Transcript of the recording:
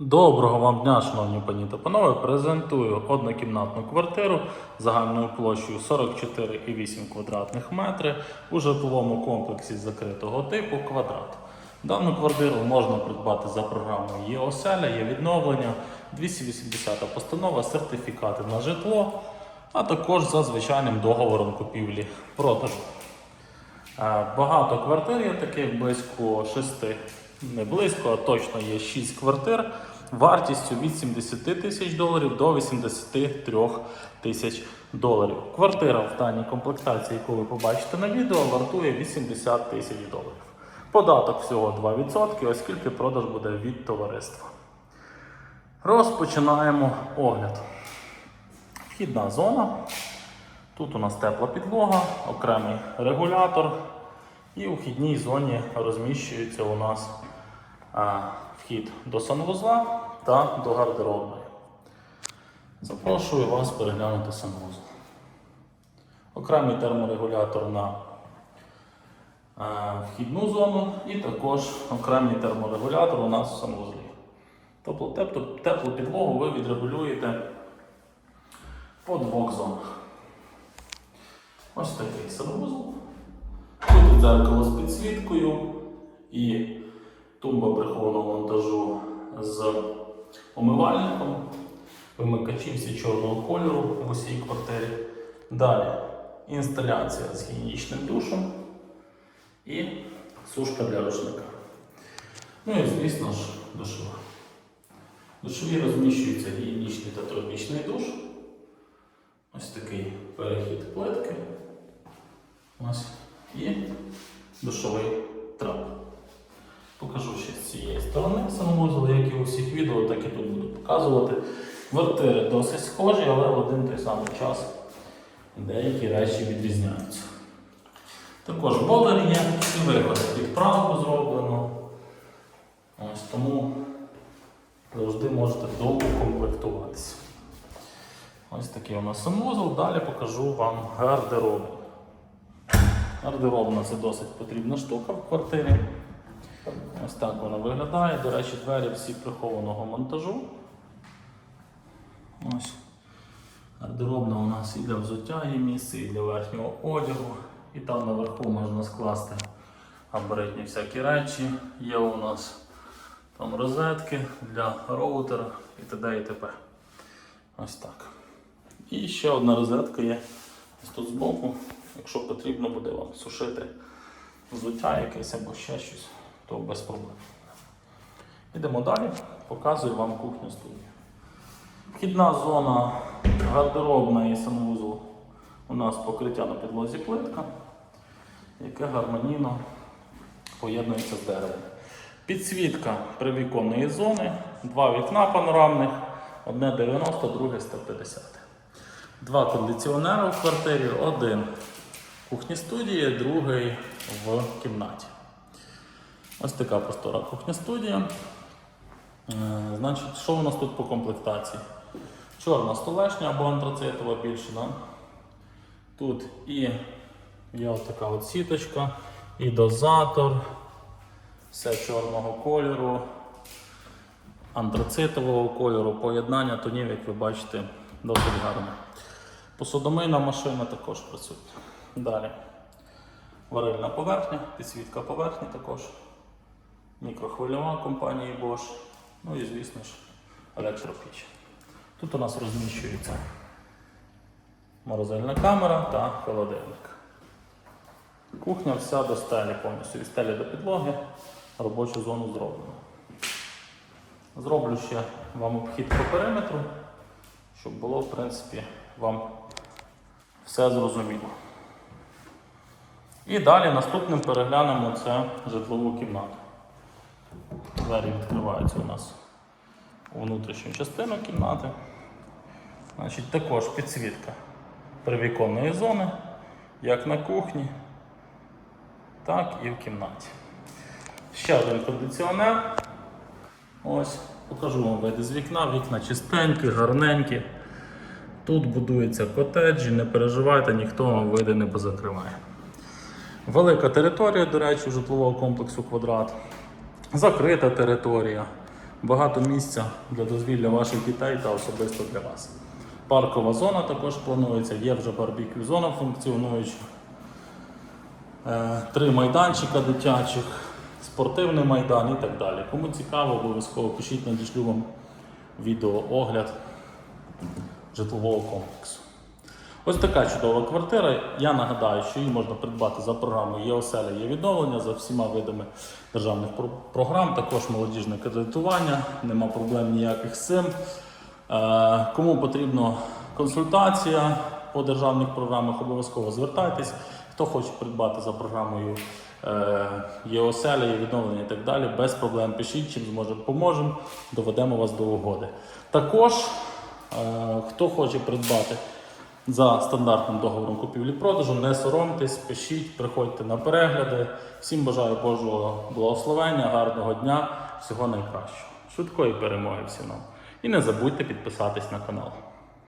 Доброго вам дня, шановні пані та панове. Презентую однокімнатну квартиру загальною площею 44,8 квадратних метри у житловому комплексі закритого типу квадрат. Дану квартиру можна придбати за програмою є оселя, є відновлення, 280 постанова, сертифікати на житло, а також за звичайним договором купівлі-продажу. Е, Багато квартир є таких, близько 6, не близько, а точно є 6 квартир вартістю від 70 тисяч доларів до 83 тисяч доларів. Квартира в даній комплектації, яку ви побачите на відео, вартує 80 тисяч доларів. Податок всього 2%, оскільки продаж буде від товариства. Розпочинаємо огляд. Вхідна зона. Тут у нас тепла підлога, окремий регулятор. І у вхідній зоні розміщується у нас вхід до санвузла та до гардеробної. Запрошую вас переглянути санвузол. Окремий терморегулятор на вхідну зону і також окремий терморегулятор у нас в санвузлі. Тобто теплу, теплу підлогу ви відрегулюєте по двох зонах. Ось такий санвузол. Тут дзеркало з підсвіткою і тумба прихованого монтажу з омивальником, вимикачі чорного кольору в усій квартирі. Далі інсталяція з гігієнічним душем і сушка для рушника. Ну і звісно ж душова. Душові розміщується гігієнічний та тропічний душ. Ось такий перехід плитки. Ось. І душовий всіх відео, так і тут буду показувати. Квартири досить схожі, але в один той самий час деякі речі відрізняються. Також бойлер є, і виход підправку зроблено. Ось тому завжди можете доукомплектуватися. Ось такий у нас санвузол. Далі покажу вам гардеробну. Гардеробна це досить потрібна штука в квартирі. Ось так вона виглядає. До речі, двері всі прихованого монтажу. Ось. Гардеробна у нас і для взуття є місце, і для верхнього одягу. І там наверху можна скласти габаритні всякі речі. Є у нас там розетки для роутера і т.д. і т.п. Ось так. І ще одна розетка є ось тут збоку. Якщо потрібно буде вам сушити взуття якесь або ще щось, то без проблем. Йдемо далі, показую вам кухню студію. Вхідна зона гардеробна і санвузол. У нас покриття на підлозі плитка, яке гармонійно поєднується з деревом. Підсвітка привіконної зони, два вікна панорамних, одне 90, друге 150. Два кондиціонери в квартирі, один в кухні студії, другий в кімнаті. Ось така простора кухня студія. Е, Значить, що у нас тут по комплектації? Чорна столешня або антрацитова більше. Да? Тут і є отака от сіточка, і дозатор, все чорного кольору, антрацитового кольору, поєднання тонів, як ви бачите, досить гарне. Посудомийна машина також працює. Далі. Варильна поверхня, підсвітка поверхні також. Мікрохвильова компанії Bosch. Ну і, звісно ж, електропіч. Тут у нас розміщується морозильна камера та холодильник. Кухня вся до стелі повністю. Від стелі до підлоги робочу зону зроблено. Зроблю ще вам обхід по периметру, щоб було, в принципі, вам все зрозуміло. І далі наступним переглянемо це житлову кімнату. Двері відкриваються у нас у внутрішню частину кімнати. Значить, також підсвітка привіконної зони, як на кухні, так і в кімнаті. Ще один кондиціонер. Ось, покажу вам види з вікна. Вікна чистенькі, гарненькі. Тут будуються котеджі, не переживайте, ніхто вам види не позакриває. Велика територія, до речі, житлового комплексу квадрат. Закрита територія. багато місця для дозвілля ваших дітей та особисто для вас. Паркова зона також планується, є вже барбекю зона функціонуюча. Е, Три майданчика дитячих, спортивний майдан і так далі. Кому цікаво, обов'язково пишіть, надішлю вам відеоогляд житлового комплексу. Ось така чудова квартира. Я нагадаю, що її можна придбати за програмою «Є оселя, є відновлення за всіма видами державних програм, також молодіжне кредитування, нема проблем ніяких з цим. Е, Кому потрібна консультація по державних програмах, обов'язково звертайтесь. Хто хоче придбати за програмою е, «Є оселя, є відновлення і так далі, без проблем пишіть, чим зможемо, поможемо, доведемо вас до угоди. Також, е, хто хоче придбати за стандартним договором купівлі-продажу. Не соромтесь, пишіть, приходьте на перегляди. Всім бажаю Божого благословення, гарного дня, всього найкращого. Швидкої перемоги всім нам. І не забудьте підписатись на канал.